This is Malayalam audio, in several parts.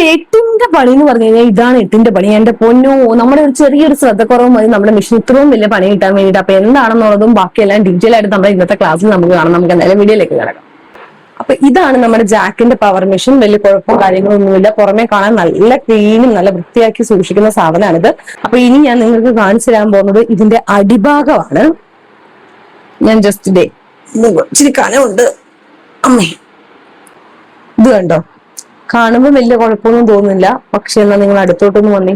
അപ്പൊ എട്ടിന്റെ പണി എന്ന് പറഞ്ഞു കഴിഞ്ഞാൽ ഇതാണ് എട്ടിന്റെ പണി. എന്റെ പൊന്നു നമ്മുടെ ഒരു ചെറിയൊരു ശ്രദ്ധക്കുറവ് മതി. നമ്മുടെ മിഷൻ ഇത്രയും വലിയ പണി കിട്ടാൻ വേണ്ടിയിട്ട് അപ്പൊ എന്താണെന്നുള്ളതും ബാക്കിയെല്ലാം ഡീറ്റെയിൽ ആയിട്ട് നമ്മുടെ ഇന്നത്തെ ക്ലാസ്സിൽ നമുക്ക് കാണാം. നമുക്ക് എന്തായാലും വീഡിയോയിലേക്ക് കിടക്കാം. അപ്പൊ ഇതാണ് നമ്മുടെ ജാക്കിന്റെ പവർ മെഷീൻ വലിയ കുഴപ്പമോ കാര്യങ്ങളൊന്നുമില്ല. പുറമേ കാണാൻ നല്ല ക്ലീനും നല്ല വൃത്തിയാക്കി സൂക്ഷിക്കുന്ന സാധനമാണിത്. അപ്പൊ ഇനി ഞാൻ നിങ്ങൾക്ക് കാണിച്ചു തരാൻ പോകുന്നത് ഇതിന്റെ അടിഭാഗമാണ്. ഞാൻ ജസ്റ്റ് ഡേ ഇച്ചിരി കനമുണ്ട്. അമ്മേ ഇത് കണ്ടോ? കാണുമ്പോൾ വലിയ കുഴപ്പമൊന്നും തോന്നുന്നില്ല. പക്ഷെ എന്നാൽ നിങ്ങൾ അടുത്തോട്ടൊന്ന് വന്നേ.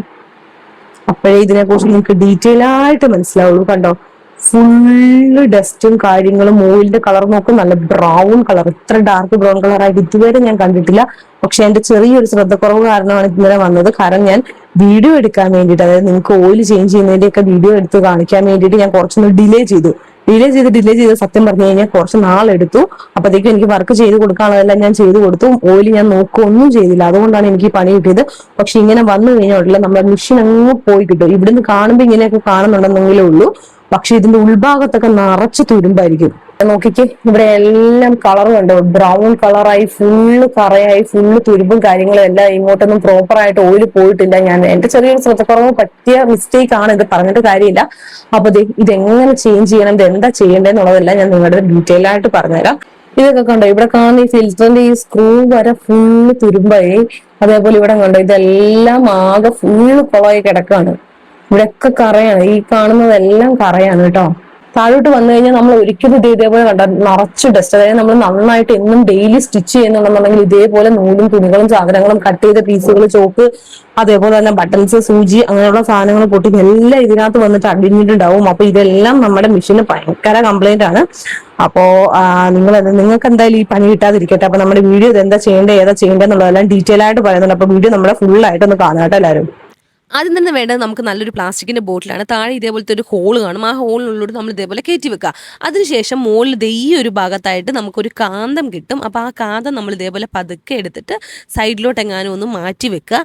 അപ്പോഴേ ഇതിനെ കുറിച്ച് നിങ്ങൾക്ക് ഡീറ്റെയിൽ ആയിട്ട് മനസ്സിലാവുള്ളൂ. കണ്ടോ? ഫുള്ള് ഡസ്റ്റും കാര്യങ്ങളും ഓയിലിന്റെ കളർ നോക്കും. നല്ല ബ്രൗൺ കളർ ഇത്ര ഡാർക്ക് ബ്രൗൺ കളർ ആയിട്ട് ഇതുവരെ ഞാൻ കണ്ടിട്ടില്ല. പക്ഷെ എന്റെ ചെറിയൊരു ശ്രദ്ധക്കുറവ് കാരണമാണ് ഇന്നലെ വന്നത്. കാരണം ഞാൻ വീഡിയോ എടുക്കാൻ വേണ്ടിയിട്ട് അതായത് നിങ്ങൾക്ക് ഓയിൽ ചേഞ്ച് ചെയ്യുന്നതിന്റെ ഒക്കെ വീഡിയോ എടുത്ത് കാണിക്കാൻ വേണ്ടിയിട്ട് ഞാൻ കുറച്ചൊന്ന് ഡിലേ ചെയ്തു. ഡിലേ ചെയ്ത് ഡിലേ ചെയ്ത് സത്യം പറഞ്ഞു കഴിഞ്ഞാൽ കുറച്ച് നാളെടുത്തു അപ്പോഴത്തേക്കും എനിക്ക് വർക്ക് ചെയ്ത് കൊടുക്കാനുള്ളതെല്ലാം ഞാൻ ചെയ്തു കൊടുത്തു. ഓയിൽ ഞാൻ നോക്കുകയൊന്നും ചെയ്തില്ല. അതുകൊണ്ടാണ് എനിക്ക് പണി കിട്ടിയത്. പക്ഷെ ഇങ്ങനെ വന്നു കഴിഞ്ഞാൽ നമ്മുടെ മെഷീൻ അങ്ങ് പോയി കിട്ടും. ഇവിടുന്ന് കാണുമ്പോൾ ഇങ്ങനെയൊക്കെ കാണുന്നുണ്ടെന്നെങ്കിലേ ഉള്ളൂ. പക്ഷെ ഇതിന്റെ ഉൾഭാഗത്തൊക്കെ നിറച്ച് തുരുമ്പായിരിക്കും. നോക്കിക്കേ ഇവിടെ എല്ലാം കളർ കണ്ടോ? ബ്രൗൺ കളറായി ഫുള്ള് കറയായി ഫുള്ള് തുരുമ്പും കാര്യങ്ങളും എല്ലാം ഇങ്ങോട്ടൊന്നും പ്രോപ്പർ ആയിട്ട് ഓയിൽ പോയിട്ടില്ല. ഞാൻ എന്റെ ചെറിയൊരു ശ്രദ്ധക്കുറവ് പറ്റിയ മിസ്റ്റേക്ക് ആണ് ഇത് പറഞ്ഞിട്ട് കാര്യമില്ല. അപ്പൊ ഇത് എങ്ങനെ ചേഞ്ച് ചെയ്യണം ഇത് എന്താ ചെയ്യേണ്ടതെന്നുള്ളതെല്ലാം ഞാൻ നിങ്ങളുടെ ഡീറ്റെയിൽ ആയിട്ട് പറഞ്ഞുതരാം. ഇതൊക്കെ കണ്ടോ? ഇവിടെ കാണുന്ന ഈ ഫിൽറ്ററിന്റെ ഈ സ്ക്രൂ വരെ ഫുള്ള് തുരുമ്പായി. അതേപോലെ ഇവിടെ കണ്ടോ? ഇതെല്ലാം ആകെ ഫുള്ള് കുളമായി കിടക്കാണ് ഇവിടെയൊക്കെ കറയാണ്. ഈ കാണുന്നതെല്ലാം കറയാണ് കേട്ടോ. താഴോട്ട് വന്നു കഴിഞ്ഞാൽ നമ്മൾ ഒരിക്കലും ഇത് ഇതേപോലെ കണ്ട നിറച്ച് ഡസ്റ്റ് അതായത് നമ്മൾ നന്നായിട്ട് എന്നും ഡെയിലി സ്റ്റിച്ച് ചെയ്യുന്നുണ്ടെന്നുണ്ടെങ്കിൽ ഇതേപോലെ നൂലും തുണികളും സാധനങ്ങളും കട്ട് ചെയ്ത പീസുകൾ ചോക്ക് അതേപോലെ തന്നെ ബട്ടൺസ് സൂചി അങ്ങനെയുള്ള സാധനങ്ങൾ പൊട്ടി എല്ലാം ഇതിനകത്ത് വന്നിട്ട് അടിഞ്ഞിട്ടുണ്ടാവും. അപ്പൊ ഇതെല്ലാം നമ്മുടെ മെഷീന് ഭയങ്കര കംപ്ലൈന്റ് ആണ്. അപ്പോ നിങ്ങൾ നിങ്ങൾക്ക് എന്തായാലും ഈ പണി കിട്ടാതിരിക്കട്ടെ. അപ്പൊ നമ്മുടെ വീഡിയോ ഇത് എന്താ ചെയ്യേണ്ടത് ഏതാ ചെയ്യേണ്ടത് എന്നുള്ളതെല്ലാം ഡീറ്റെയിൽ ആയിട്ട് പറയുന്നുണ്ട്. അപ്പൊ വീഡിയോ നമ്മുടെ ഫുൾ ആയിട്ട് ഒന്ന് കാണാം കേട്ടോ എല്ലാവരും. ആദ്യം തന്നെ വേണ്ടത് നമുക്ക് നല്ലൊരു പ്ലാസ്റ്റിക്കിന്റെ ബോട്ടിലാണ്. താഴെ ഇതേപോലത്തെ ഒരു ഹോൾ കാണും. ആ ഹോളിനുള്ളിലൂടെ നമ്മൾ ഇതേപോലെ കയറ്റി വെക്കുക. അതിനുശേഷം മുകളിൽ ദേ ഈ ഒരു ഭാഗത്തായിട്ട് നമുക്കൊരു കാന്തം കിട്ടും. അപ്പോൾ ആ കാന്തം നമ്മൾ ഇതേപോലെ പതുക്കെ എടുത്തിട്ട് സൈഡിലോട്ട് എങ്ങാനും ഒന്ന് മാറ്റി വെക്കുക.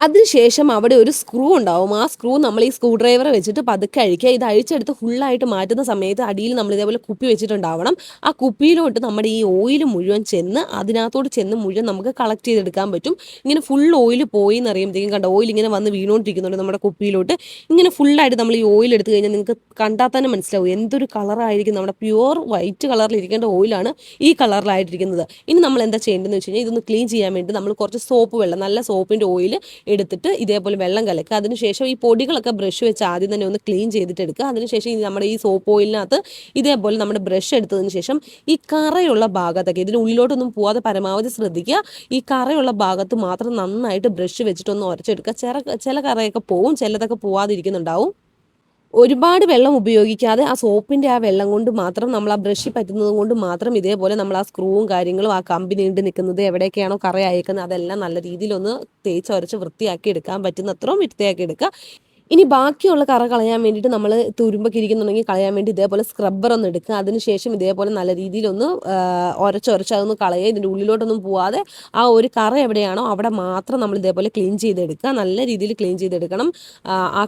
അതിനുശേഷം അവിടെ ഒരു സ്ക്രൂ ഉണ്ടാവും. ആ സ്ക്രൂ നമ്മൾ ഈ സ്ക്രൂ ഡ്രൈവർ വെച്ചിട്ട് പതുക്കെ അഴിക്കുക. ഇത് അഴിച്ചെടുത്ത് ഫുള്ളായിട്ട് മാറ്റുന്ന സമയത്ത് അടിയിൽ നമ്മൾ ഇതേപോലെ കുപ്പി വെച്ചിട്ടുണ്ടാവണം. ആ കുപ്പിയിലോട്ട് നമ്മുടെ ഈ ഓയിൽ മുഴുവൻ ചെന്ന് അതിനകത്തോട്ട് ചെന്ന് മുഴുവൻ നമുക്ക് കളക്ട് ചെയ്തെടുക്കാൻ പറ്റും. ഇങ്ങനെ ഫുൾ ഓയിൽ പോയി എന്ന് അറിയുമ്പോഴത്തേക്കും കണ്ട ഓയിൽ ഇങ്ങനെ വന്ന് വീണുകൊണ്ടിരിക്കുന്നുണ്ട് നമ്മുടെ കുപ്പിയിലോട്ട്. ഇങ്ങനെ ഫുള്ളായിട്ട് നമ്മൾ ഈ ഓയിൽ എടുത്തു കഴിഞ്ഞാൽ നിങ്ങൾക്ക് കണ്ടാൽ തന്നെ മനസ്സിലാവും എന്തൊരു കളറായിരിക്കും നമ്മുടെ പ്യുവർ വൈറ്റ് കളറിൽ ഇരിക്കേണ്ട ഓയിലാണ് ഈ കളറിലായിട്ടിരിക്കുന്നത് ഇനി നമ്മൾ എന്താ ചെയ്യേണ്ടതെന്ന് വെച്ച് കഴിഞ്ഞാൽ ഇതൊന്ന് ക്ലീൻ ചെയ്യാൻ വേണ്ടി നമ്മൾ കുറച്ച് സോപ്പ് വെള്ളം നല്ല സോപ്പിന്റെ ഓയിൽ എടുത്തിട്ട് ഇതേപോലെ വെള്ളം കലക്കുക. അതിനുശേഷം ഈ പൊടികളൊക്കെ ബ്രഷ് വെച്ച് ആദ്യം തന്നെ ഒന്ന് ക്ലീൻ ചെയ്തിട്ട് എടുക്കുക. അതിനുശേഷം ഈ നമ്മുടെ ഈ സോപ്പ് ഓയിലിനകത്ത് ഇതേപോലെ നമ്മുടെ ബ്രഷ് എടുത്തതിന് ശേഷം ഈ കറയുള്ള ഭാഗത്തൊക്കെ ഇതിന് ഉള്ളിലോട്ടൊന്നും പോവാതെ പരമാവധി ശ്രദ്ധിക്കുക. ഈ കറയുള്ള ഭാഗത്ത് മാത്രം നന്നായിട്ട് ബ്രഷ് വെച്ചിട്ടൊന്ന് ഉരച്ചെടുക്കുക. ചില ചില കറയൊക്കെ പോവും ചിലതൊക്കെ പോവാതിരിക്കുന്നുണ്ടാവും. ഒരുപാട് വെള്ളം ഉപയോഗിക്കാതെ ആ സോപ്പിന്റെ ആ വെള്ളം കൊണ്ട് മാത്രം നമ്മൾ ആ ബ്രഷ് പറ്റുന്നത് കൊണ്ട് മാത്രം ഇതേപോലെ നമ്മൾ ആ സ്ക്രൂവും കാര്യങ്ങളും ആ കമ്പി നീണ്ടു നിൽക്കുന്നത് എവിടെയൊക്കെയാണോ കറ അതെല്ലാം നല്ല രീതിയിലൊന്ന് തേച്ചൊരച്ച് വൃത്തിയാക്കി എടുക്കാൻ പറ്റുന്ന അത്രയും വൃത്തിയാക്കി എടുക്കുക. ഇനി ബാക്കിയുള്ള കറ കളയാൻ വേണ്ടിയിട്ട് നമ്മൾ തുരുമ്പൊക്കെ ഇരിക്കുന്നുണ്ടെങ്കിൽ കളയാൻ വേണ്ടി ഇതേപോലെ സ്ക്രബ്ബർ ഒന്ന് എടുക്കുക. അതിനുശേഷം ഇതേപോലെ നല്ല രീതിയിലൊന്ന് ഉരച്ചൊരച്ച് അതൊന്ന് കളയുക. ഇതിന്റെ ഉള്ളിലോട്ടൊന്നും പോവാതെ ആ ഒരു കറ എവിടെയാണോ അവിടെ മാത്രം നമ്മൾ ഇതേപോലെ ക്ലീൻ ചെയ്തെടുക്കുക. നല്ല രീതിയിൽ ക്ലീൻ ചെയ്തെടുക്കണം. ആ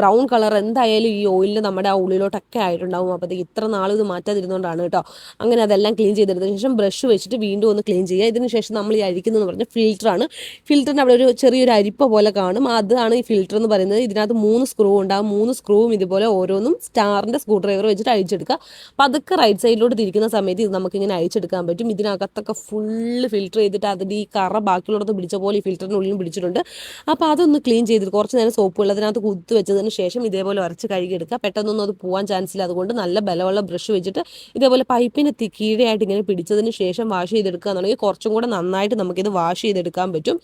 ബ്രൗൺ കളർ എന്തായാലും ഈ ഓയിലിൽ നമ്മുടെ ആ ഉള്ളിലോട്ടൊക്കെ ആയിട്ടുണ്ടാവും. അപ്പോൾ ഇത്ര നാളും ഇത് മാറ്റാതിരുന്നുകൊണ്ടാണ് കേട്ടോ. അങ്ങനെ അതെല്ലാം ക്ലീൻ ചെയ്തെടുത്തതിന് ശേഷം ബ്രഷ് വെച്ചിട്ട് വീണ്ടും ഒന്ന് ക്ലീൻ ചെയ്യുക. ഇതിന് ശേഷം നമ്മൾ ഈ അരിക്കുന്നതെന്ന് പറഞ്ഞാൽ ഫിൽറ്ററാണ് ഫിൽറ്ററിന് അവിടെ ഒരു ചെറിയൊരു അരിപ്പ പോലെ കാണും. അതാണ് ഈ ഫിൽറ്റർ എന്ന് പറയുന്നത്. ഇതിനകത്ത് മൂന്ന് സ്ക്രൂ ഉണ്ട്. ആ മൂന്ന് സ്ക്രൂവും ഇതുപോലെ ഓരോന്നും സ്റ്റാറിന്റെ സ്ക്രൂ ഡ്രൈവർ വെച്ചിട്ട് അഴിച്ചെടുക്കുക. അപ്പം അതൊക്കെ റൈറ്റ് സൈഡിലോട്ട് തിരിക്കുന്ന സമയത്ത് ഇത് നമുക്കിങ്ങനെ അഴിച്ചെടുക്കാൻ പറ്റും. ഇതിനകത്തൊക്കെ ഫുള്ള് ഫിൽറ്റർ ചെയ്തിട്ട് അതിന്റെ ഈ കറ ബാക്കിയുള്ളടത്ത് പിടിച്ച പോലെ ഈ ഫിൽറ്ററിനുള്ളിലും പിടിച്ചിട്ടുണ്ട്. അപ്പോൾ അതൊന്ന് ക്ലീൻ ചെയ്തിട്ട് കുറച്ച് നേരം സോപ്പ് വെള്ളത്തിനകത്ത് കുത്തു വെച്ചതിന് ശേഷം ഇതേപോലെ ഉരച്ച് കഴുകിയെടുക്കുക. പെട്ടെന്നൊന്നും അത് പോകാൻ ചാൻസ് ഇല്ല. അതുകൊണ്ട് നല്ല ബലമുള്ള ബ്രഷ് വെച്ചിട്ട് ഇതേപോലെ പൈപ്പിന് കീഴെയായിട്ട് ഇങ്ങനെ പിടിച്ചതിന് ശേഷം വാഷ് ചെയ്തെടുക്കുക എന്നുണ്ടെങ്കിൽ കുറച്ചും കൂടെ നന്നായിട്ട് നമുക്കിത് വാഷ് ചെയ്തെടുക്കാൻ പറ്റും.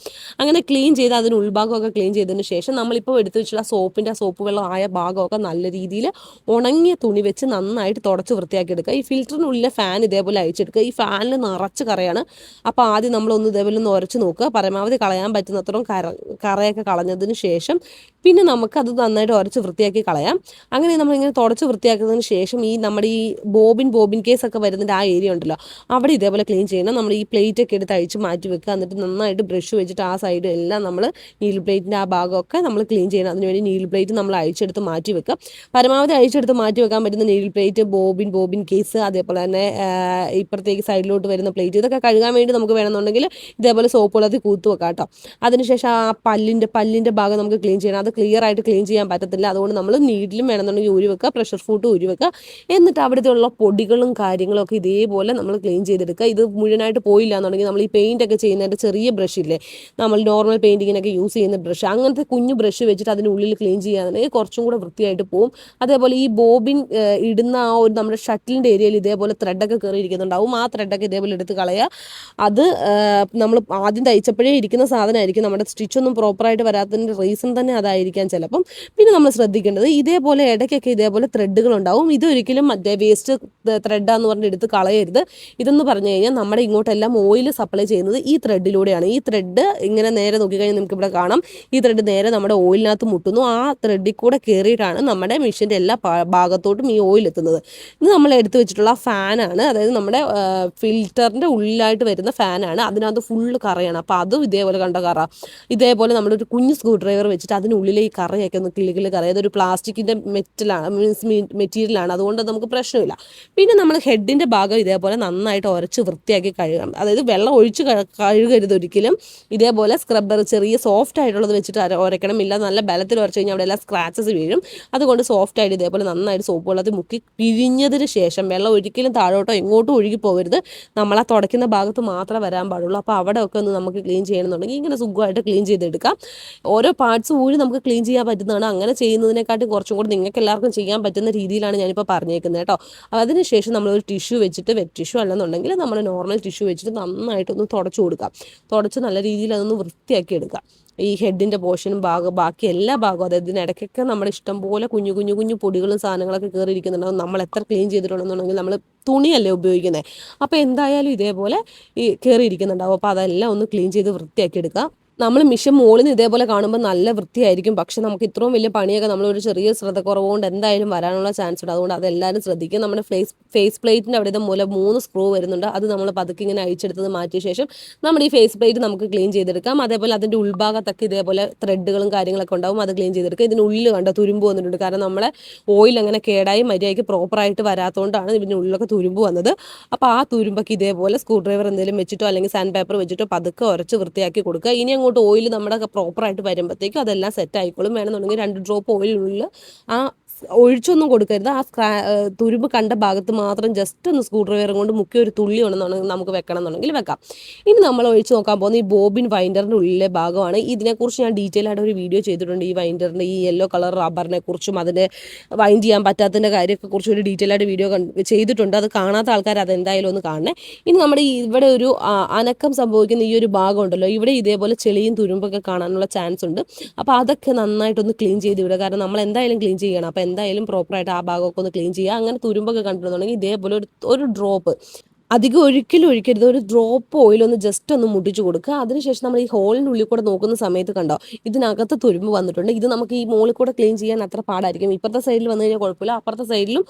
അങ്ങനെ ക്ലീൻ ചെയ്ത് അതിന് ഉൾഭാഗമൊക്കെ ക്ലീൻ ചെയ്തതിന് ശേഷം നമ്മളിപ്പോൾ എടുത്തു വെച്ചിട്ടുള്ള സോപ്പിന്റെ സോപ്പ് വെള്ളം ആയ ഭാഗമൊക്കെ നല്ല രീതിയിൽ ഉണങ്ങിയ തുണി വെച്ച് നന്നായിട്ട് തുടച്ച് വൃത്തിയാക്കി എടുക്കുക. ഈ ഫിൽറ്ററിനുള്ളിലെ ഫാൻ ഇതേപോലെ അയച്ചെടുക്കുക ഈ ഫാനിൽ നിറച്ച് കറയാണ്. അപ്പോൾ ആദ്യം നമ്മളൊന്ന് ഇതേപോലെ ഒന്ന് ഉരച്ച് നോക്കുക. പരമാവധി കളയാൻ പറ്റുന്നത്രയും കര കറയൊക്കെ കളഞ്ഞതിന് ശേഷം പിന്നെ നമുക്കത് നന്നായിട്ട് ഉരച്ച് വൃത്തിയാക്കി കളയാം. അങ്ങനെ നമ്മളിങ്ങനെ തുടച്ച് വൃത്തിയാക്കുന്നതിന് ശേഷം ഈ നമ്മുടെ ഈ ബോബിൻ ബോബിൻ കേസ് ഒക്കെ വരുന്നതിന്റെ ആ ഏരിയ ഉണ്ടല്ലോ. അവിടെ ഇതേപോലെ ക്ലീൻ ചെയ്യണം. നമ്മൾ ഈ പ്ലേറ്റൊക്കെ എടുത്ത് അഴിച്ച് മാറ്റി വെക്കുക. എന്നിട്ട് നന്നായിട്ട് ബ്രഷ് വെച്ചിട്ട് ആ സൈഡ് എല്ലാം നമ്മൾ നീൽ പ്ലേറ്റിന്റെ ആ ഭാഗമൊക്കെ നമ്മൾ ക്ലീൻ ചെയ്യണം. അതിനുവേണ്ടി നീൽ പ്ലേറ്റ് നമ്മൾ അഴിച്ചെടുത്ത് മാറ്റി വെക്കുക പരമാവധി അഴിച്ചെടുത്ത് മാറ്റി വെക്കാൻ പറ്റുന്ന needle plate bobbin bobbin case അതേപോലെ തന്നെ ഇപ്പുറത്തേക്ക് സൈഡിലോട്ട് വരുന്ന പ്ലേറ്റ് ഇതൊക്കെ കഴുകാൻ വേണ്ടി നമുക്ക് വേണമെന്നുണ്ടെങ്കിൽ ഇതേപോലെ സോപ്പ് വെള്ളത്തിൽ കൂത്ത് വെക്കാം കേട്ടോ. അതിനുശേഷം ആ പല്ലിന്റെ പല്ലിന്റെ ഭാഗം നമുക്ക് ക്ലീൻ ചെയ്യണം. അത് ക്ലിയർ ആയിട്ട് ക്ലീൻ ചെയ്യാൻ പറ്റത്തില്ല. അതുകൊണ്ട് നമ്മൾ നീഡിലും വേണമെന്നുണ്ടെങ്കിൽ ഊരി വെക്കുക പ്രഷർ ഫുഡ് ഊരി വെക്കുക. എന്നിട്ട് അവിടുത്തെ ഉള്ള പൊടികളും കാര്യങ്ങളും ഒക്കെ ഇതേപോലെ നമ്മൾ ക്ലീൻ ചെയ്തെടുക്കുക. ഇത് മുഴുവനായിട്ട് പോയില്ല എന്നുണ്ടെങ്കിൽ നമ്മൾ ഈ പെയിന്റ് ഒക്കെ ചെയ്യുന്നതിന്റെ ചെറിയ ബ്രഷ് ഇല്ലേ? നമ്മൾ നോർമൽ പെയിന്റിങ്ങിനൊക്കെ യൂസ് ചെയ്യുന്ന ബ്രഷ് അങ്ങനത്തെ കുഞ്ഞു ബ്രഷ് വെച്ചിട്ട് അതിനുള്ളിൽ ക്ലീൻ ചെയ്യാന്നുണ്ടെങ്കിൽ കുറച്ചും കൂടെ വൃത്തിയായിട്ട് പോകും അതേപോലെ ഈ ബോബിൻ ഇടുന്ന ആ ഒരു നമ്മുടെ ഷട്ടിലിന്റെ ഏരിയയിൽ ഇതേപോലെ ത്രെഡൊക്കെ കയറി ഇരിക്കുന്നുണ്ടാവും ആ ത്രെഡൊക്കെ ഇതേപോലെ എടുത്ത് കളയുക. അത് നമ്മൾ ആദ്യം തയ്ച്ചപ്പോഴേ ഇരിക്കുന്ന സാധനമായിരിക്കും. നമ്മുടെ സ്റ്റിച്ചൊന്നും പ്രോപ്പറായിട്ട് വരാത്തതിന്റെ റീസൺ തന്നെ അതായിരിക്കാം ചിലപ്പം. പിന്നെ നമ്മൾ ശ്രദ്ധിക്കേണ്ടത് ഇതേപോലെ ഇടയ്ക്കൊക്കെ ഇതേപോലെ ത്രെഡുകൾ ഉണ്ടാവും ഇതൊരിക്കലും മറ്റേ വേസ്റ്റ് ത്രെഡാന്ന് പറഞ്ഞ് എടുത്ത് കളയരുത്. ഇതെന്ന് പറഞ്ഞു കഴിഞ്ഞാൽ നമ്മുടെ ഇങ്ങോട്ടെല്ലാം ഓയിൽ സപ്ലൈ ചെയ്യുന്നത് ഈ ത്രെഡിലൂടെയാണ് ഈ ത്രെഡ് ഇങ്ങനെ നേരെ നോക്കിക്കഴിഞ്ഞാൽ നമുക്ക് ഇവിടെ കാണാം. ഈ ത്രെഡ് നേരെ നമ്മുടെ ഓയിലിനകത്ത് മുട്ടുന്നു. ത്രെഡിൽ കൂടെ കയറിയിട്ടാണ് നമ്മുടെ മെഷീന്റെ എല്ലാ ഭാഗത്തോട്ടും ഈ ഓയിൽ എത്തുന്നത്. ഇത് നമ്മൾ എടുത്തു വെച്ചിട്ടുള്ള ഫാനാണ് അതായത് നമ്മുടെ ഫിൽറ്ററിന്റെ ഉള്ളിലായിട്ട് വരുന്ന ഫാനാണ് അതിനകത്ത് ഫുള്ള് കറയാണ്. അപ്പോൾ അതും ഇതേപോലെ കണ്ട കറ? ഇതേപോലെ നമ്മളൊരു കുഞ്ഞു സ്ക്രൂ ഡ്രൈവർ വെച്ചിട്ട് അതിനുള്ളിലെ ഈ കറയൊക്കെ ഒന്ന് കിളി കിളി കറ. അതൊരു പ്ലാസ്റ്റിക്കിന്റെ മെറ്റലാണ് മീൻസ് മെറ്റീരിയലാണ്. അതുകൊണ്ട് നമുക്ക് പ്രശ്നമില്ല. പിന്നെ നമ്മൾ ഹെഡിന്റെ ഭാഗം ഇതേപോലെ നന്നായിട്ട് ഉരച്ച് വൃത്തിയാക്കി കഴുകണം. അതായത് വെള്ളം ഒഴിച്ച് കഴ- കഴുകരുത് ഒരിക്കലും. ഇതേപോലെ സ്ക്രബ്ബർ ചെറിയ സോഫ്റ്റ് ആയിട്ടുള്ളത് വെച്ചിട്ട് ഉരയ്ക്കണം ഇല്ല നല്ല ബലത്തിൽ ഉരച്ച് കഴിഞ്ഞാൽ അവിടെ എല്ലാം സ്ക്രാച്ചസ് വീഴും. അതുകൊണ്ട് സോഫ്റ്റ് ആയിട്ട് ഇതേപോലെ നന്നായിട്ട് സോപ്പ് വെള്ളത്തിൽ മുക്കി പിഴിഞ്ഞതിന് ശേഷം വെള്ളം ഒരിക്കലും താഴോട്ടോ എങ്ങോട്ടും ഒഴുകി പോകരുത്. നമ്മൾ ആ തുടയ്ക്കുന്ന ഭാഗത്ത് മാത്രമേ വരാൻ പാടുള്ളൂ. അപ്പോൾ അവിടെ ഒക്കെ ഒന്ന് നമുക്ക് ക്ലീൻ ചെയ്യണമെന്നുണ്ടെങ്കിൽ ഇങ്ങനെ സുഖമായിട്ട് ക്ലീൻ ചെയ്തെടുക്കാം. ഓരോ പാർട്സ് കൂടി നമുക്ക് ക്ലീൻ ചെയ്യാൻ പറ്റുന്നതാണ്. അങ്ങനെ ചെയ്യുന്നതിനെക്കാട്ടും കുറച്ചും കൂടി നിങ്ങൾക്ക് എല്ലാവർക്കും ചെയ്യാൻ പറ്റുന്ന രീതിയിലാണ് ഞാനിപ്പോൾ പറഞ്ഞേക്കുന്നത് കേട്ടോ. അതിനുശേഷം നമ്മളൊരു ടിഷ്യൂ വെച്ചിട്ട് വെറ്റ് ടിഷ്യൂ അല്ലെന്നുണ്ടെങ്കിൽ നമ്മൾ നോർമൽ ടിഷ്യൂ വെച്ചിട്ട് നന്നായിട്ടൊന്ന് തുടച്ചു കൊടുക്കാം. തുടച്ച് നല്ല രീതിയിൽ അതൊന്ന് വൃത്തിയാക്കി എടുക്കാം. ഈ ഹെഡിന്റെ പോർഷനും ഭാഗം ബാക്കി എല്ലാ ഭാഗവും അതായത് ഇതിനിടയ്ക്കൊക്കെ നമ്മുടെ ഇഷ്ടം പോലെ കുഞ്ഞു കുഞ്ഞു കുഞ്ഞു പൊടികളും സാധനങ്ങളൊക്കെ കയറിയിരിക്കുന്നുണ്ടാവും നമ്മൾ എത്ര ക്ലീൻ ചെയ്തിട്ടുണ്ടെന്നുണ്ടെങ്കിൽ നമ്മൾ തുണിയല്ലേ ഉപയോഗിക്കുന്നത് അപ്പോൾ എന്തായാലും ഇതേപോലെ ഈ കയറിയിരിക്കുന്നുണ്ടാവും അപ്പോൾ അതെല്ലാം ഒന്ന് ക്ലീൻ ചെയ്ത് വൃത്തിയാക്കി എടുക്കുക നമ്മൾ മിഷൻ മുകളിൽ നിന്ന് ഇതേപോലെ കാണുമ്പോൾ നല്ല വൃത്തിയായിരിക്കും. പക്ഷെ നമുക്ക് ഇത്രയും വലിയ പണിയൊക്കെ നമ്മളൊരു ചെറിയ ശ്രദ്ധക്കുറവ് കൊണ്ട് എന്തായാലും വരാനുള്ള ചാൻസ് ഉണ്ട്. അതുകൊണ്ട് അതെല്ലാവരും ശ്രദ്ധിക്കുക. നമ്മുടെ ഫേസ് ഫേസ് പ്ലേറ്റിന്റെ അവിടെ മൂലം മൂന്ന് സ്ക്രൂ വരുന്നുണ്ട്. അത് നമ്മൾ പതുക്കെ ഇങ്ങനെ അഴിച്ചെടുത്തത് മാറ്റിയ ശേഷം നമ്മുടെ ഈ ഫേസ് പ്ലേറ്റ് നമുക്ക് ക്ലീൻ ചെയ്തെടുക്കാം. അതേപോലെ അതിന്റെ ഉൾഭാഗത്തൊക്കെ ഇതേപോലെ ത്രെഡുകളും കാര്യങ്ങളൊക്കെ ഉണ്ടാവും. അത് ക്ലീൻ ചെയ്തെടുക്കുക. ഇതിനുള്ളിൽ കണ്ട? തുരുമ്പ് വന്നിട്ടുണ്ട്. കാരണം നമ്മളെ ഓയിൽ അങ്ങനെ കേടായി മര്യാദയ്ക്ക് പ്രോപ്പറായിട്ട് വരാത്തതുകൊണ്ടാണ് ഇതിന്റെ ഉള്ളിലൊക്കെ തുരുമ്പ് വന്നത്. അപ്പോൾ ആ തുരുമ്പൊക്കെ ഇതേപോലെ സ്ക്രൂ ഡ്രൈവർ എന്തെങ്കിലും വെച്ചിട്ടോ അല്ലെങ്കിൽ സാൻഡ് പേപ്പർ വെച്ചിട്ടോ പതുക്കെ ഉരച്ച് വൃത്തിയാക്കി കൊടുക്കുക. ഇനി അങ്ങോട്ട് ഓയിൽ നമ്മുടെ പ്രോപ്പറായിട്ട് വരുമ്പോഴത്തേക്കും അതെല്ലാം സെറ്റ് ആയിക്കോളും. വേണമെന്നുണ്ടെങ്കിൽ രണ്ട് ഡ്രോപ്പ് ഓയിലുള്ളിൽ ആ ഒഴിച്ചൊന്നും കൊടുക്കരുത്. ആ സ്ക്രാ തുരുമ്പ് കണ്ട ഭാഗത്ത് മാത്രം ജസ്റ്റ് ഒന്ന് സ്ക്രൂ ഡ്രൈവറും കൊണ്ട് മുക്കിയ ഒരു തുള്ളി ഉണ്ടെന്നുണ്ടെങ്കിൽ നമുക്ക് വെക്കണം എന്നുണ്ടെങ്കിൽ വെക്കാം. ഇനി നമ്മൾ ഒഴിച്ച് നോക്കാൻ പോകുന്ന ഈ ബോബിൻ വൈൻഡറിന്റെ ഉള്ളിലെ ഭാഗമാണ്. ഇതിനെക്കുറിച്ച് ഞാൻ ഡീറ്റെയിൽ ആയിട്ട് ഒരു വീഡിയോ ചെയ്തിട്ടുണ്ട് ഈ വൈൻഡറിന്റെ ഈ യെല്ലോ കളർ റബ്ബറിനെ കുറിച്ചും അതിന്റെ വൈൻഡ് ചെയ്യാൻ പറ്റാത്തതിന്റെ കാര്യമൊക്കെ കുറിച്ച് ഒരു ഡീറ്റെയിൽ ആയിട്ട് വീഡിയോ ചെയ്തിട്ടുണ്ട്. അത് കാണാത്ത ആൾക്കാർ അതെന്തായാലും ഒന്ന് കാണണേ. ഇനി നമ്മുടെ ഇവിടെ ഒരു അനക്കം സംഭവിക്കുന്ന ഈ ഒരു ഭാഗം ഉണ്ടല്ലോ. ഇവിടെ ഇതേപോലെ ചെളിയും തുരുമ്പൊക്കെ കാണാനുള്ള ചാൻസ് ഉണ്ട്. അപ്പോൾ അതൊക്കെ നന്നായിട്ടൊന്ന് ക്ലീൻ ചെയ്ത് വിടുക. കാരണം നമ്മൾ എന്തായാലും ക്ലീൻ ചെയ്യണം. അപ്പോൾ എന്തായാലും പ്രോപ്പറായിട്ട് ആ ഭാഗമൊക്കെ ഒന്ന് ക്ലീൻ ചെയ്യുക. അങ്ങനെ തുരുമ്പൊക്കെ കണ്ടിട്ടുണ്ടെങ്കിൽ ഇതേപോലെ ഒരു ഒരു ഡ്രോപ്പ് അധികം ഒരിക്കലും ഒഴിക്കരുത്. ഒരു ഡ്രോപ്പ് ഓയിൽ ഒന്ന് ജസ്റ്റ് ഒന്ന് മുടിച്ചു കൊടുക്കുക. അതിനുശേഷം നമ്മൾ ഈ ഹോളിനുള്ളിൽ കൂടെ നോക്കുന്ന സമയത്ത് കണ്ടോ ഇതിനകത്ത് തുരുമ്പ് വന്നിട്ടുണ്ട്. ഇത് നമുക്ക് ഈ മുകളിൽ കൂടെ ക്ലീൻ ചെയ്യാൻ അത്ര പാടായിരിക്കും. ഇപ്പുറത്തെ സൈഡിൽ വന്നു കഴിഞ്ഞാൽ കുഴപ്പമില്ല. അപ്പുറത്തെ സൈഡിലും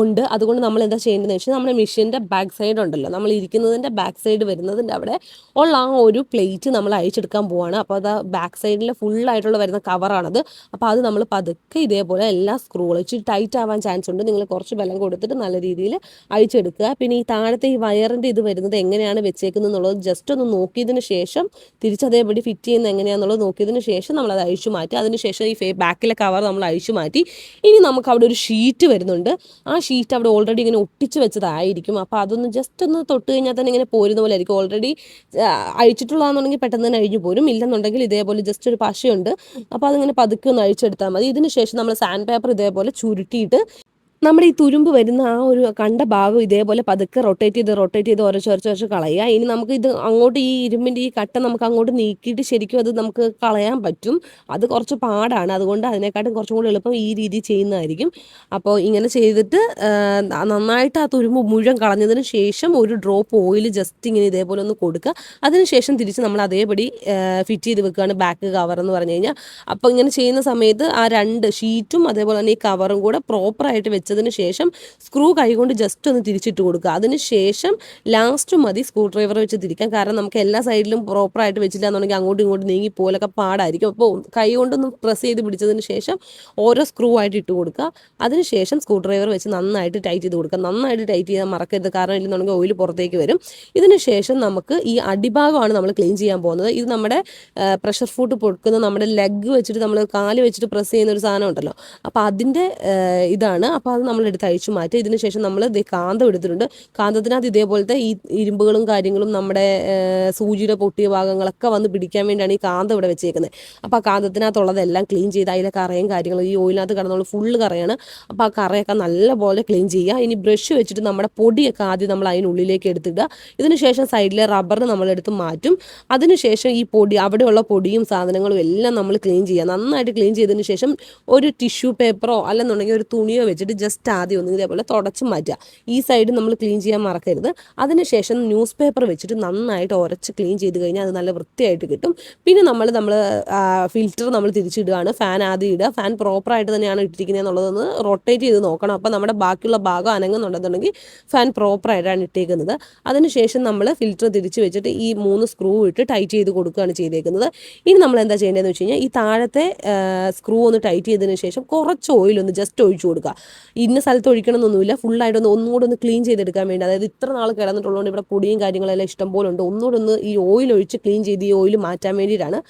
ഉണ്ട്. അതുകൊണ്ട് നമ്മൾ എന്താ ചെയ്യേണ്ടതെന്ന് വെച്ചാൽ നമ്മുടെ മെഷീന്റെ ബാക്ക് സൈഡ് ഉണ്ടല്ലോ. നമ്മൾ ഇരിക്കുന്നതിന്റെ ബാക്ക് സൈഡ് വരുന്നതിന്റെ അവിടെ ഉള്ള ആ ഒരു പ്ലേറ്റ് നമ്മൾ അഴിച്ചെടുക്കാൻ പോവാണ്. അപ്പോൾ അത് ബാക്ക് സൈഡിൽ ഫുള്ളായിട്ടുള്ള വരുന്ന കവറാണത് അപ്പോൾ അത് നമ്മൾ പതുക്കെ ഇതേപോലെ എല്ലാ സ്ക്രൂകളും ഇച്ചിരി ടൈറ്റ് ആവാൻ ചാൻസ് ഉണ്ട്. നിങ്ങൾ കുറച്ച് ബലം കൊടുത്തിട്ട് നല്ല രീതിയിൽ അഴിച്ചെടുക്കുക. പിന്നെ ഈ താഴത്തെ ഈ വയറിന്റെ ഇത് വരുന്നത് എങ്ങനെയാണ് വെച്ചേക്കുന്നത് എന്നുള്ളത് ജസ്റ്റ് ഒന്ന് നോക്കിയതിന് ശേഷം തിരിച്ചതേപടി ഫിറ്റ് ചെയ്യുന്നത് എങ്ങനെയാണെന്നുള്ളത് നോക്കിയതിന് ശേഷം നമ്മൾ അത് അഴിച്ചു മാറ്റി. അതിന് ശേഷം ഈ ബാക്കിലെ കവർ നമ്മൾ അഴിച്ചു മാറ്റി. ഇനി നമുക്ക് അവിടെ ഒരു ഷീറ്റ് വരുന്നുണ്ട്. ആ ഷീറ്റ് അവിടെ ഓൾറെഡി ഇങ്ങനെ ഒട്ടിച്ച് വെച്ചതായിരിക്കും. അപ്പോൾ അതൊന്ന് ജസ്റ്റ് ഒന്ന് തൊട്ട് കഴിഞ്ഞാൽ തന്നെ ഇങ്ങനെ പോരുന്ന പോലെ ആയിരിക്കും. ഓൾറെഡി അഴിച്ചിട്ടുള്ളതാണെന്നുണ്ടെങ്കിൽ പെട്ടെന്ന് തന്നെ അഴിഞ്ഞു പോരും. ഇല്ലെന്നുണ്ടെങ്കിൽ ഇതേപോലെ ജസ്റ്റ് ഒരു പശയുണ്ട്. അപ്പോൾ അതിങ്ങനെ പതുക്കെ ഒന്ന് അഴിച്ചെടുത്താൽ മതി. ഇതിന് ശേഷം നമ്മൾ സാൻഡ് പേപ്പർ ഇതേപോലെ ചുരുട്ടിയിട്ട് നമ്മുടെ ഈ തുരുമ്പ് വരുന്ന ആ ഒരു കണ്ട ഭാഗം ഇതേപോലെ പതുക്കെ റൊട്ടേറ്റ് ചെയ്ത് റൊട്ടേറ്റ് ചെയ്ത് ഓരോ ചൊരച്ച് ചൊരച്ച് കളയുക. ഇനി നമുക്ക് ഇത് അങ്ങോട്ട് ഈ ഇരുമ്പിന്റെ ഈ കട്ട നമുക്ക് അങ്ങോട്ട് നീക്കിയിട്ട് ശരിക്കും അത് നമുക്ക് കളയാൻ പറ്റും. അത് കുറച്ച് പാടാണ്. അതുകൊണ്ട് അതിനെക്കാട്ടും കുറച്ചും കൂടി എളുപ്പം ഈ രീതി ചെയ്യുന്നതായിരിക്കും. അപ്പോൾ ഇങ്ങനെ ചെയ്തിട്ട് നന്നായിട്ട് ആ തുരുമ്പ് മുഴുവൻ കളഞ്ഞതിന് ശേഷം ഒരു ഡ്രോപ്പ് ഓയിൽ ജസ്റ്റ് ഇങ്ങനെ ഇതേപോലെ ഒന്ന് കൊടുക്കുക. അതിനുശേഷം തിരിച്ച് നമ്മൾ അതേപടി ഫിറ്റ് ചെയ്ത് വെക്കുകയാണ് ബാക്ക് കവർ എന്ന് പറഞ്ഞു കഴിഞ്ഞാൽ. അപ്പോൾ ഇങ്ങനെ ചെയ്യുന്ന സമയത്ത് ആ രണ്ട് ഷീറ്റും അതേപോലെ തന്നെ ഈ കവറും കൂടെ പ്രോപ്പറായിട്ട് വെച്ചതിന് വെച്ചതിന് ശേഷം സ്ക്രൂ കൈകൊണ്ട് ജസ്റ്റ് ഒന്ന് തിരിച്ചിട്ട് കൊടുക്കുക. അതിന് ശേഷം ലാസ്റ്റ് മതി സ്ക്രൂ ഡ്രൈവർ വെച്ച് തിരിക്കാൻ. കാരണം നമുക്ക് എല്ലാ സൈഡിലും പ്രോപ്പറായിട്ട് വെച്ചില്ല എന്നുണ്ടെങ്കിൽ അങ്ങോട്ടും ഇങ്ങോട്ടും നീങ്ങി പോലൊക്കെ പാടായിരിക്കും. അപ്പോൾ കൈ കൊണ്ടൊന്ന് പ്രസ് ചെയ്ത് പിടിച്ചതിന് ശേഷം ഓരോ സ്ക്രൂ ആയിട്ട് ഇട്ട് കൊടുക്കുക. അതിനുശേഷം സ്ക്രൂ ഡ്രൈവർ വെച്ച് നന്നായിട്ട് ടൈറ്റ് ചെയ്ത് കൊടുക്കുക. നന്നായിട്ട് ടൈറ്റ് ചെയ്യാൻ മറക്കരുത്. കാരണം ഇല്ലെന്നുണ്ടെങ്കിൽ ഓയിൽ പുറത്തേക്ക് വരും. ഇതിന് ശേഷം നമുക്ക് ഈ അടിഭാഗമാണ് നമ്മൾ ക്ലീൻ ചെയ്യാൻ പോകുന്നത്. ഇത് നമ്മുടെ പ്രഷർ ഫുഡ് പൊടുക്കുന്ന നമ്മുടെ ലെഗ് വെച്ചിട്ട് നമ്മൾ കാൽ വെച്ചിട്ട് പ്രസ് ചെയ്യുന്ന ഒരു സാധനം ഉണ്ടല്ലോ. അപ്പോൾ അതിന്റെ ഇതാണ്. അപ്പോൾ അത് നമ്മൾ എടുത്ത് അഴിച്ചു മാറ്റുക ഇതിന് ശേഷം നമ്മൾ കാന്തം എടുത്തിട്ടുണ്ട്. കാന്തത്തിനകത്ത് ഇതേപോലത്തെ ഈ ഇരുമ്പുകളും കാര്യങ്ങളും നമ്മുടെ സൂചിയുടെ പൊട്ടിയ ഭാഗങ്ങളൊക്കെ വന്ന് പിടിക്കാൻ വേണ്ടിയാണ് ഈ കാന്തം ഇവിടെ വെച്ചേക്കുന്നത്. അപ്പോൾ ആ കാന്തത്തിനകത്തുള്ളതെല്ലാം ക്ലീൻ ചെയ്ത് അതിലെ കറയും കാര്യങ്ങളും ഈ ഓയിലിനകത്ത് കിടന്നുള്ള ഫുള്ള് കറയാണ്. അപ്പോൾ ആ കറയൊക്കെ നല്ലപോലെ ക്ലീൻ ചെയ്യുക. ഇനി ബ്രഷ് വെച്ചിട്ട് നമ്മുടെ പൊടിയൊക്കെ ആദ്യം നമ്മൾ അതിനുള്ളിലേക്ക് എടുത്തിടുക. ഇതിനുശേഷം സൈഡിലെ റബ്ബറിന് നമ്മളെടുത്ത് മാറ്റും. അതിനുശേഷം ഈ പൊടി അവിടെയുള്ള പൊടിയും സാധനങ്ങളും എല്ലാം നമ്മൾ ക്ലീൻ ചെയ്യുക. നന്നായിട്ട് ക്ലീൻ ചെയ്തതിന് ശേഷം ഒരു ടിഷ്യൂ പേപ്പറോ അല്ലെന്നുണ്ടെങ്കിൽ ഒരു തുണിയോ വെച്ചിട്ട് ജസ്റ്റ് ആദ്യം ഒന്ന് ഇതേപോലെ തുടച്ച് മാറ്റുക. ഈ സൈഡ് നമ്മൾ ക്ലീൻ ചെയ്യാൻ മറക്കരുത്. അതിനുശേഷം ന്യൂസ് പേപ്പർ വെച്ചിട്ട് നന്നായിട്ട് ഉരച്ച് ക്ലീൻ ചെയ്ത് കഴിഞ്ഞാൽ അത് നല്ല വൃത്തിയായിട്ട് കിട്ടും. പിന്നെ നമ്മൾ നമ്മൾ ഫിൽറ്റർ നമ്മൾ തിരിച്ചിടുകയാണ്. ഫാൻ ആദ്യം ഇടുക. ഫാൻ പ്രോപ്പറായിട്ട് തന്നെയാണ് ഇട്ടിരിക്കുന്നത് എന്നുള്ളതൊന്ന് റൊട്ടേറ്റ് ചെയ്ത് നോക്കണം. അപ്പോൾ നമ്മുടെ ബാക്കിയുള്ള ഭാഗം അനങ്ങുന്നുണ്ടെന്നുണ്ടെങ്കിൽ ഫാൻ പ്രോപ്പറായിട്ടാണ് ഇട്ടേക്കുന്നത്. അതിനുശേഷം നമ്മൾ ഫിൽറ്റർ തിരിച്ച് വെച്ചിട്ട് ഈ മൂന്ന് സ്ക്രൂ ഇട്ട് ടൈറ്റ് ചെയ്ത് കൊടുക്കുകയാണ് ചെയ്തേക്കുന്നത്. ഇനി നമ്മൾ എന്താ ചെയ്യേണ്ടതെന്ന് വെച്ച് കഴിഞ്ഞാൽ ഈ താഴത്തെ സ്ക്രൂ ഒന്ന് ടൈറ്റ് ചെയ്തതിന് ശേഷം കുറച്ച് ഓയിൽ ഒന്ന് ജസ്റ്റ് ഒഴിച്ചു കൊടുക്കുക. ഇന്ന സ്ഥലത്ത് ഒഴിക്കണമെന്നൊന്നുമില്ല. ഫുള്ളായിട്ടൊന്ന് ഒന്നുകൂടെ ഒന്ന് ക്ലീൻ ചെയ്തെടുക്കാൻ വേണ്ടി. അതായത് ഇത്ര നാൾ കിടന്നിട്ടുള്ളതുകൊണ്ട് ഇവിടെ പൊടിയും കാര്യങ്ങളെല്ലാം ഇഷ്ടം പോലെ ഉണ്ട്. ഒന്നുകൂടെ ഒന്ന് ഈ ഓയിൽ ഒഴിച്ച് ക്ലീൻ ചെയ്ത് ഈ ഓയിൽ മാറ്റാൻ വേണ്ടിയിട്ടാണ്.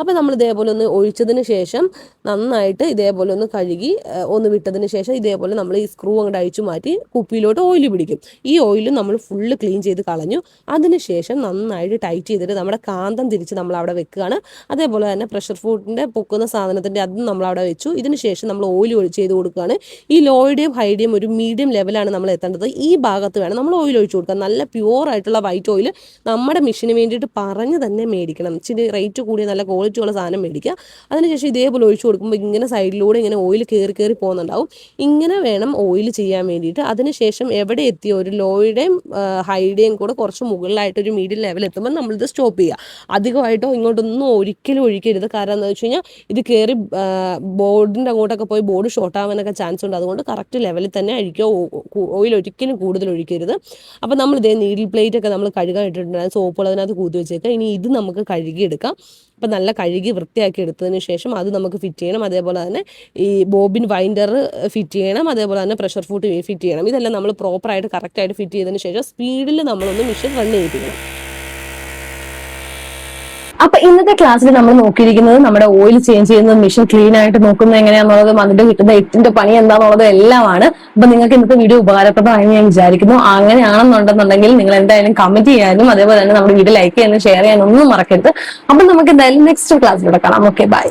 അപ്പോൾ നമ്മൾ ഇതേപോലെ ഒന്ന് ഒഴിച്ചതിന് ശേഷം നന്നായിട്ട് ഇതേപോലെ ഒന്ന് കഴുകി ഒന്ന് വിട്ടതിന് ശേഷം ഇതേപോലെ നമ്മൾ ഈ സ്ക്രൂ അങ്ങോട്ട് അഴിച്ചു മാറ്റി കുപ്പിയിലോട്ട് ഓയിൽ പിടിക്കും. ഈ ഓയിൽ നമ്മൾ ഫുള്ള് ക്ലീൻ ചെയ്ത് കളഞ്ഞു. അതിനുശേഷം നന്നായിട്ട് ടൈറ്റ് ചെയ്തിട്ട് നമ്മുടെ കാന്തം തിരിച്ച് നമ്മൾ അവിടെ വെക്കുകയാണ്. അതേപോലെ തന്നെ പ്രഷർ ഫുഡിന്റെ പൊക്കുന്ന സാധനത്തിന്റെ അതും നമ്മൾ അവിടെ വെച്ചു. ഇതിന് ശേഷം നമ്മൾ ഓയിൽ ചെയ്ത് കൊടുക്കുകയാണ്. ഈ ലോയുടെയും ഹൈഡയും ഒരു മീഡിയം ലെവലാണ് നമ്മൾ എത്തേണ്ടത്. ഈ ഭാഗത്ത് വേണം നമ്മൾ ഓയിൽ ഒഴിച്ചു കൊടുക്കുക നല്ല പ്യുവർ ആയിട്ടുള്ള വൈറ്റ് ഓയിൽ നമ്മുടെ മെഷീന് വേണ്ടിയിട്ട് പറഞ്ഞ് തന്നെ മേടിക്കണം. ഇച്ചിരി റേറ്റ് കൂടിയ നല്ല ക്വാളിറ്റി ഉള്ള സാധനം മേടിക്കുക. അതിനുശേഷം ഇതേപോലെ ഒഴിച്ചു കൊടുക്കുമ്പോൾ ഇങ്ങനെ സൈഡിലൂടെ ഇങ്ങനെ ഓയിൽ കയറി കയറി പോകുന്നുണ്ടാവും. ഇങ്ങനെ വേണം ഓയിൽ ചെയ്യാൻ വേണ്ടിയിട്ട്. അതിനുശേഷം എവിടെ എത്തിയ ഒരു ലോയുടെയും ഹൈഡിയും കൂടെ കുറച്ച് മുകളിലായിട്ട് ഒരു മീഡിയം ലെവൽ എത്തുമ്പോൾ നമ്മളിത് സ്റ്റോപ്പ് ചെയ്യുക. അധികമായിട്ടോ ഇങ്ങോട്ടൊന്നും ഒരിക്കലും ഒഴിക്കരുത്. കാരണം എന്താ വെച്ച് കഴിഞ്ഞാൽ ഇത് കയറി ബോർഡിന്റെ അങ്ങോട്ടൊക്കെ പോയി ബോർഡ് ഷോർട്ട് ആവാനൊക്കെ ചാൻസ് ഉണ്ട്. അതുകൊണ്ട് കറക്റ്റ് ലെവലിൽ തന്നെ അഴിക്കുക ഓയിൽ ഒരിക്കലും കൂടുതൽ ഒഴിക്കരുത്. അപ്പോൾ നമ്മൾ ഇതേ നീഡിൽ പ്ലേറ്റ് ഒക്കെ നമ്മൾ കഴുകാൻ ഇട്ടിട്ടുണ്ടായിരുന്നു സോപ്പുകൾ അതിനകത്ത് കൂത്തി വെച്ചേക്കാം. ഇനി ഇത് നമുക്ക് കഴുകിയെടുക്കാം അപ്പം നല്ല കഴുകി വൃത്തിയാക്കി എടുത്തതിന് ശേഷം അത് നമുക്ക് ഫിറ്റ് ചെയ്യണം. അതേപോലെ തന്നെ ഈ ബോബിൻ വൈൻഡർ ഫിറ്റ് ചെയ്യണം. അതേപോലെ തന്നെ പ്രഷർ ഫുട്ട് ഫിറ്റ് ചെയ്യണം. ഇതെല്ലാം നമ്മൾ പ്രോപ്പറായിട്ട് കറക്റ്റായിട്ട് ഫിറ്റ് ചെയ്തതിന് ശേഷം സ്പീഡിൽ നമ്മളൊന്ന് മെഷീൻ റൺ ചെയ്യിപ്പിക്കണം. അപ്പൊ ഇന്നത്തെ ക്ലാസ്സിൽ നമ്മൾ നോക്കിയിരിക്കുന്നത് നമ്മുടെ ഓയിൽ ചേഞ്ച് ചെയ്യുന്നത് മെഷീൻ ക്ലീൻ ആയിട്ട് നോക്കുന്നത് എങ്ങനെയാണെന്നുള്ളതും അതിന്റെ കിട്ടുന്ന എട്ടിന്റെ പണി എന്താണെന്നുള്ളതും എല്ലാമാണ്. അപ്പൊ നിങ്ങൾക്ക് ഇന്നത്തെ വീഡിയോ ഉപകാരപ്രദമായി ഞാൻ വിചാരിക്കുന്നു. അങ്ങനെയാണെന്നുണ്ടെന്നുണ്ടെങ്കിൽ നിങ്ങൾ എന്തായാലും കമന്റ് ചെയ്യാനും അതേപോലെ തന്നെ നമ്മുടെ വീഡിയോ ലൈക്ക് ചെയ്യാനും ഷെയർ ചെയ്യാനും ഒന്നും മറക്കരുത്. അപ്പൊ നമുക്ക് എന്തായാലും നെക്സ്റ്റ് ക്ലാസ്സിലൂടെ കാണാം. Okay bye